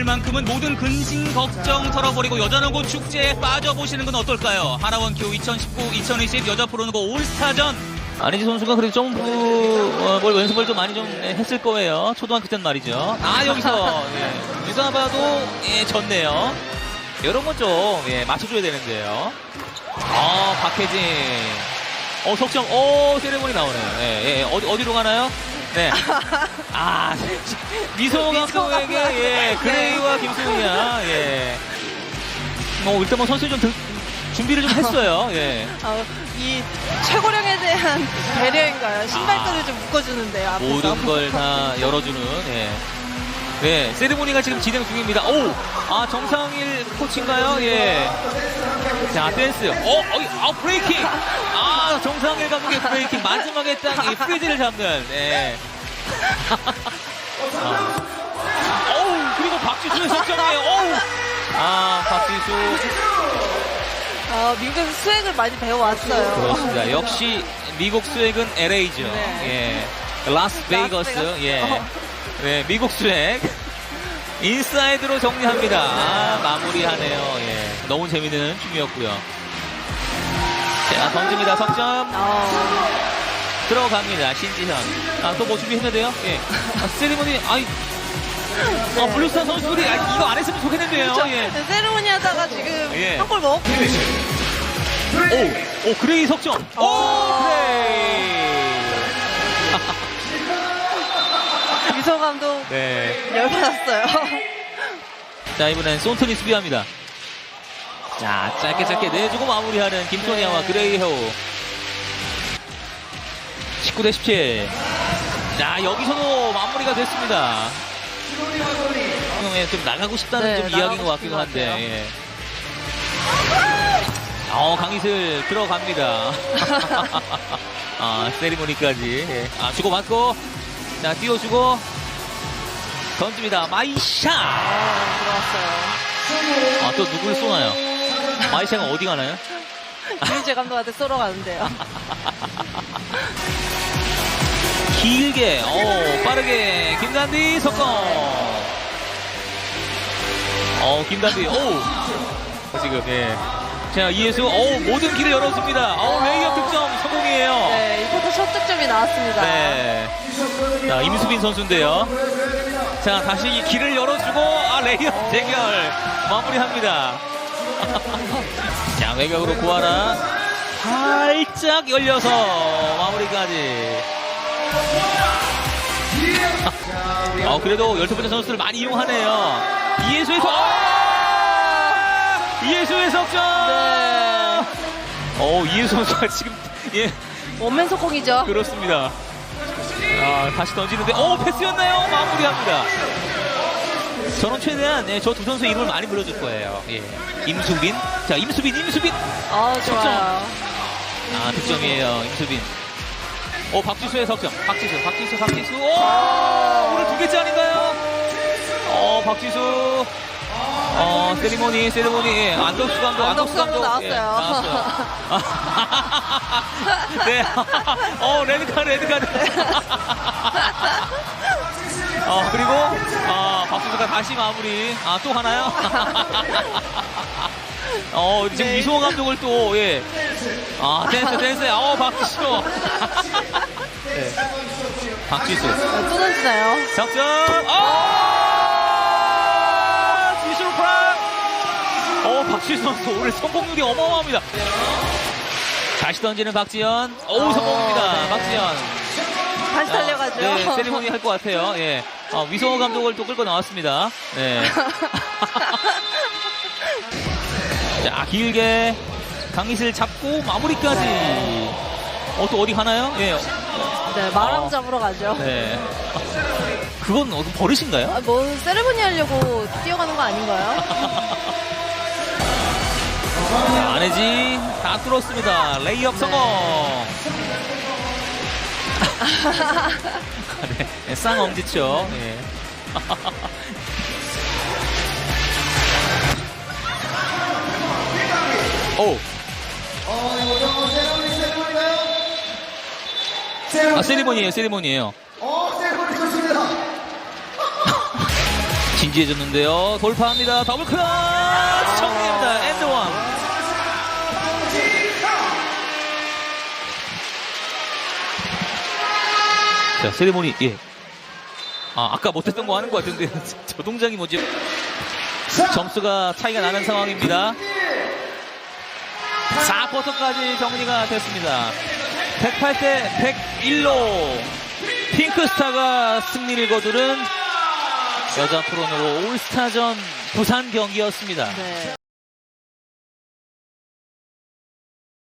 오늘만큼은 모든 근심 걱정 털어버리고 여자농구 축제에 빠져보시는 건 어떨까요? 하나원큐 2019-2020 여자 프로농구 올스타전 안희지 선수가 그래도 점프 어, 뭘 연습을 좀 많이 좀 예, 했을 거예요. 초등학교 때는 말이죠. 아 여기서 예, 누가 봐도 예, 졌네요. 이런 건 좀 예, 맞춰줘야 되는데요. 아 박혜진. 어 석정. 어 세레모니 나오네요. 예, 예. 어디 어디로 가나요? 네. 아 미소 감독에게 예 그레이와 김승우야 예. 뭐 일단 뭐 선수 좀 등- 준비를 좀 했어요. 예. 어, 이 최고령에 대한 배려인가요? 신발끈을 좀 묶어주는데요. 앞에서. 모든 걸 다 열어주는 예. 네, 세리모니가 지금 진행 중입니다. 오, 아 정상일 코치인가요? 예. 자, 댄스. 어, 어, 아 브레이킹. 아 정상일 감독의 브레이킹 마지막에 딱 이 프리즈를 잡는. 예. 아. 어우, 그리고 박지수의 석점이에요. 어우. 아, 박지수. 어, 미국에서 수액을 많이 배워왔어요. 그렇습니다. 역시 미국 수액은 LA죠. 네. 예. 라스베이거스. 라스베이거스. 예. 어. 네, 미국 수액. 인사이드로 정리합니다. 아, 마무리하네요. 예. 너무 재밌는 춤이었고요. 자, 던집니다. 석점. 어, 들어갑니다. 신지현. 아, 또뭐 준비했는데요? 예. 아, 세리머니, 아이. 아, 블루스타 선수들이 아, 이거 안 했으면 좋겠는데요. 저, 예. 세리머니 하다가 지금 예. 한 골 먹. 오, 오, 그레이 석점. 오, 오. 그레이. 미소 감독 네. 열받았어요. 자, 이번엔 손턴이 수비합니다. 자, 짧게 짧게 내주고 마무리하는 김소니아와 네. 그레이 해우. 19 대 17. 자, 여기서도 마무리가 됐습니다. 예, 좀 나가고 싶다는 네, 좀 이야기인 것 같기도 한데. 예. 어, 강희슬 들어갑니다. 아, 세리머니까지. 예. 아, 주고 받고. 자, 띄워주고. 던집니다. 마이샤! 아, 들어왔어요. 아, 또 누굴 쏘나요? 마이샤가 어디 가나요? 김희재 감독한테 쏘러 가는데요. 길게, 어, 빠르게, 김단비 석공. 어, 김단비, 오. 지금, 예. 자, 이혜수, 어, 모든 길을 열어줍니다. 어, 레이업 득점 성공 나왔습니다. 네. 자, 임수빈 선수인데요. 자, 다시 이 길을 열어주고, 아, 레이업 대결 마무리합니다. 자, 외곽으로 구하나. 살짝 열려서 마무리까지. 어, 그래도 열두 번째 선수를 많이 이용하네요. 석, 아! 이예수의 석점! 네. 어, 이예수 선수가 지금, 예, 원맨 속공이죠. 그렇습니다. 아, 다시 던지는데, 오, 패스였나요? 마무리합니다. 저는 최대한 예, 저두 선수 이름을 많이 불러줄 거예요. 예. 임수빈. 자, 임수빈, 임수빈. 아, 좋아요. 아, 득점이에요, 임수빈. 오, 박지수의 석점. 박지수, 박지수, 박지수. 오, 오늘 두 개째 아닌가요? 어, 박지수. 어, 세리머니, 세리머니. 예, 안덕수 감독, 안덕수 감독. 예, 나왔어요. 나왔어요. 네. 어, 레드카드, 레드카드. 어, 그리고, 아, 박수수가 다시 마무리. 아, 또 하나요? 어, 지금 네. 이소호 감독을 또, 예. 아, 댄스, 댄스. 어, 박지수. 네. 박지수. 던지나요? 석점. 아! 박지수 선수 오늘 성공률이 어마어마합니다. 다시 던지는 박지현. 오, 성공입니다. 네. 박지현. 다시 달려가죠. 네, 세리머니 할 것 같아요. 예. 아, 위성호 감독을 또 끌고 나왔습니다. 네. 자, 길게 강희슬 잡고 마무리까지. 어, 또 어디 가나요? 예. 네, 마람 어. 잡으러 가죠. 네. 그건 어, 버릇인가요? 아, 뭐 세레모니 하려고 뛰어가는 거 아닌가요? 자, 안혜지 다 뚫었습니다. 레이업 성공. 네, 쌍엄지쵸. 예. 오. 아, 세리머니에요, 세리머니에요. 진지해졌는데요. 돌파합니다. 더블 클러치 정리합니다. 엔드원. 자, 세리머니, 예. 아, 아까 못했던 거 하는 것 같은데, 저 동작이 뭐지? 점수가 차이가 나는 상황입니다. 4쿼터까지 정리가 됐습니다. 108대 101로 핑크스타가 승리를 거두는 여자 프로노로 올스타전 부산 경기였습니다. 네.